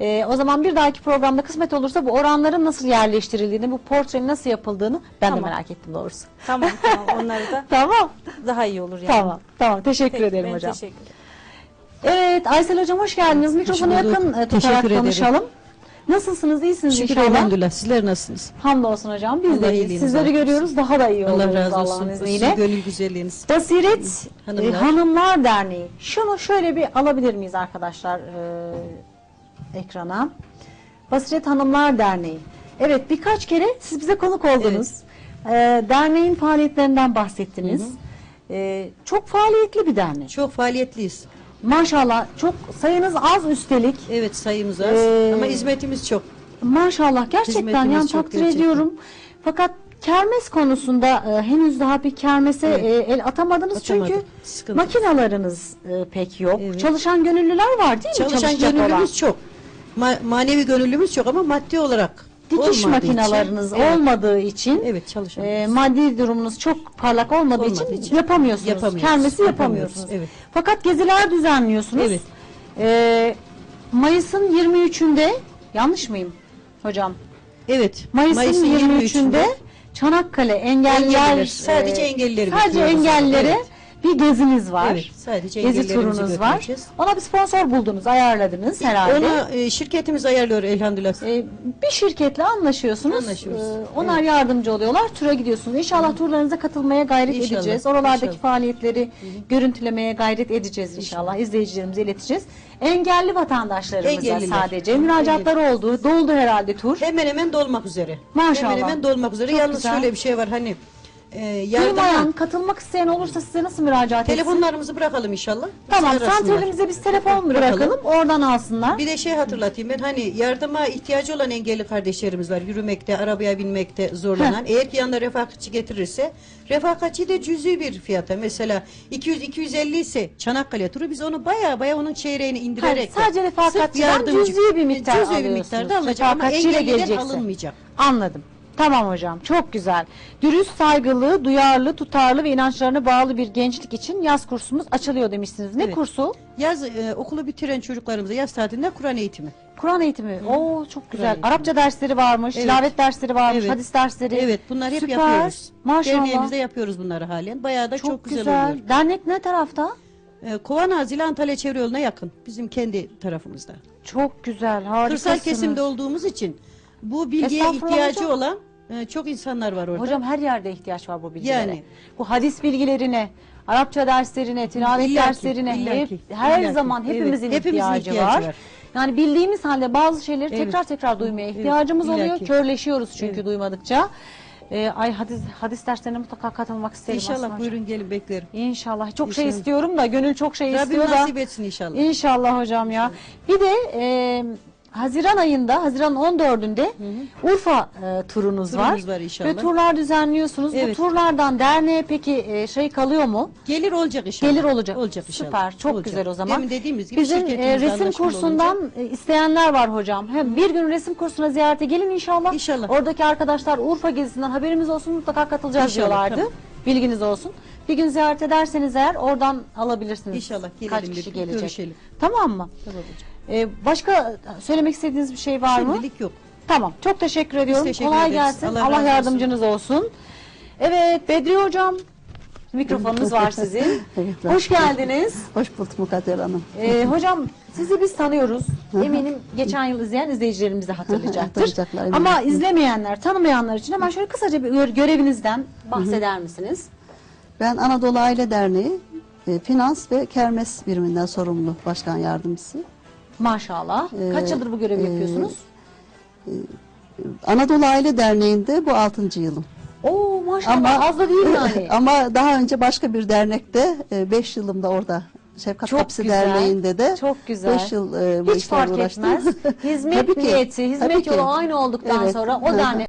Ee, o zaman bir dahaki programda kısmet olursa bu oranların nasıl yerleştirildiğini, bu portrenin nasıl yapıldığını ben de Tamam. merak ettim doğrusu. Tamam tamam onları da Tamam. daha iyi olur yani. Tamam. Tamam. Teşekkür Peki, ederim ben hocam. teşekkür ederim. Evet Aysel hocam hoş geldiniz. Mikrofonu yakın e, tutarak Teşekkür ederim. konuşalım. Nasılsınız? İyisiniz Şükür inşallah. elhamdülillah. Sizler nasılsınız? Hamdolsun hocam. Biz Allah de iyiyiz. Sizleri görüyoruz. Daha da iyi Allah oluruz razı Allah'ın olsun. izniyle. Sizin gönül güzelliğiniz. Basiret Hanımlar. Hanımlar. Hanımlar Derneği. Şunu şöyle bir alabilir miyiz arkadaşlar e, ekrana? Basiret Hanımlar Derneği. Evet birkaç kere siz bize konuk oldunuz. E, derneğin faaliyetlerinden bahsettiniz. E, çok faaliyetli bir dernek. Çok faaliyetliyiz. Maşallah çok sayınız az üstelik. Evet sayımız az Ee, ama hizmetimiz çok. Maşallah gerçekten Hizmetimiz yani takdir gerçekten. ediyorum. Fakat kermes konusunda e, henüz daha bir kermese Evet. e, el atamadınız Atamadık. çünkü Sıkıntı. makinalarınız e, pek yok. Evet. Çalışan gönüllüler var değil mi? Çalışan gönüllümüz olan. çok. Ma- manevi gönüllümüz çok ama maddi olarak Dikiş olmadığı için- makinalarınız evet, olmadığı için Evet e, maddi durumunuz çok parlak olmadığı Olmadığı için, için yapamıyorsunuz. yapamıyoruz. Kermesi Yapamıyoruz, yapamıyorsunuz. evet. Fakat geziler düzenliyorsunuz. Evet. E, Mayıs'ın 23'ünde yanlış mıyım hocam? Evet. Mayıs'ın 23'ünde Çanakkale engeller Engelliler, sadece e, engellileri sadece engellilere Evet. Bir geziniz var. Evet, sadece Gezi turunuz var. Ona bir sponsor buldunuz, ayarladınız herhalde. Onu e, şirketimiz ayarlıyor elhamdülillah. E, bir şirketle anlaşıyorsunuz. Anlaşıyoruz. E, onlar yardımcı oluyorlar. Tura gidiyorsunuz. İnşallah turlarınıza katılmaya gayret İnşallah, edeceğiz. Oralardaki inşallah. faaliyetleri görüntülemeye gayret edeceğiz inşallah. İzleyicilerimize ileteceğiz. Engelli vatandaşlarımıza Engelliler. sadece müracaatlar oldu. Doldu herhalde tur. Hemen hemen dolmak üzere. Maşallah. Hemen hemen dolmak üzere. Çok Yalnız güzel. şöyle bir şey var hani e, yardıma Duymayan, katılmak isteyen olursa size nasıl müracaat etsin? telefonlarımızı bırakalım inşallah. Tamam, Bizi arasınlar. santralimize biz telefon bırakalım, oradan alsınlar. Bir de şey hatırlatayım ben hani yardıma ihtiyacı olan engelli kardeşlerimiz var. Yürümekte, arabaya binmekte zorlanan. Eğer ki yanına refakatçi getirirse refakatçi de cüzi bir fiyata. Mesela 200-250 ise Çanakkale turu biz onu baya baya onun çeyreğini indirerek. Hayır, sadece de refakatçiden sırf yardımcı- cüzi bir miktar cüzi bir alıyorsunuz. miktarda alınacak ama Refakatçiyle engelliden gelecekse. alınmayacak. Anladım. Tamam hocam, çok güzel. Dürüst, saygılı, duyarlı, tutarlı ve inançlarına bağlı bir gençlik için yaz kursumuz açılıyor demişsiniz. Ne Evet. kursu? Yaz e, okulu bitiren çocuklarımıza yaz tatilinde Kur'an eğitimi. Kur'an eğitimi. Oo çok güzel. eğitimi. Arapça dersleri varmış, Evet. tilavet dersleri varmış, Evet. hadis dersleri. Evet bunlar hep Süper. yapıyoruz. Maşallah. Derneğimizde yapıyoruz bunları halen. Bayağı da çok, çok, güzel, güzel. oluyor. Dernek ne tarafta? E, Kovanaz ile Antalya çevre yoluna yakın. Bizim kendi tarafımızda. Çok güzel, harikasınız. Kırsal kesimde olduğumuz için bu bilgiye Estağfurullah ihtiyacı hocam. olan e, çok insanlar var orada. Hocam her yerde ihtiyaç var bu bilgilere. Yani. Bu hadis bilgilerine, Arapça derslerine, tilavet İllaki, derslerine illaki, hep, her illaki. zaman Evet, hepimizin, hepimizin ihtiyacı, ihtiyacı var. var. Yani bildiğimiz halde bazı şeyleri Evet. tekrar tekrar duymaya ihtiyacımız oluyor. illaki. Körleşiyoruz çünkü Evet. duymadıkça. Ee, ay hadis hadis derslerine mutlaka katılmak isterim aslında İnşallah hocam. buyurun gelin beklerim. İnşallah. Çok şey İnşallah. istiyorum da gönül çok şey Rabbim istiyor da. nasip etsin inşallah. İnşallah hocam ya. Bir de e, Haziran ayında, Haziran 14'ünde Urfa e, turunuz var. Turumuz var inşallah. Ve turlar düzenliyorsunuz. Bu Evet. turlardan derneğe peki e, şey kalıyor mu? Gelir olacak inşallah. Gelir olacak. Olacak inşallah. Süper. Çok Olacak. güzel o zaman. Demin dediğimiz gibi Bizim e, resim anlaşmalı kursundan olunca- e, isteyenler var hocam. Hem bir gün resim kursuna ziyarete gelin inşallah. İnşallah. Oradaki arkadaşlar Urfa gezisinden haberimiz olsun mutlaka katılacağız İnşallah, diyorlardı. tamam. Bilginiz olsun. Bir gün ziyaret ederseniz eğer oradan alabilirsiniz. İnşallah gelelim Kaç bir- kişi bir gelecek. görüşelim. Tamam mı? Tamam hocam. Ee, başka söylemek istediğiniz bir şey var mı? Şimdilik yok. Tamam. Çok teşekkür ediyorum. teşekkür Kolay ederiz. gelsin. Allah Allah, razı olsun. yardımcınız olsun. Evet Bedri hocam mikrofonunuz var sizin. Evet, Hoş geldiniz. Hoş bulduk Mukadder Hanım. Ee, hocam sizi biz tanıyoruz. Eminim geçen yıl izleyen izleyicilerimiz de hatırlayacaktır. Hatırlayacaklar. Ama izlemeyenler, tanımayanlar için hemen şöyle kısaca bir gö- görevinizden bahseder misiniz? Ben Anadolu Aile Derneği e, Finans ve Kermes biriminden sorumlu başkan yardımcısı. Maşallah. Kaç Ee, yıldır bu görevi e, yapıyorsunuz? Anadolu Aile Derneği'nde bu 6. yılım. Oo maşallah az da değil yani. ama daha önce başka bir dernekte 5 yılımda orada Şefkat Çok Kapısı güzel, Derneği'nde de çok güzel. 5 yıl e, bu Hiç fark uğraştım. etmez. Hizmet niyeti, hizmet yolu aynı olduktan Evet. sonra o hı. dernek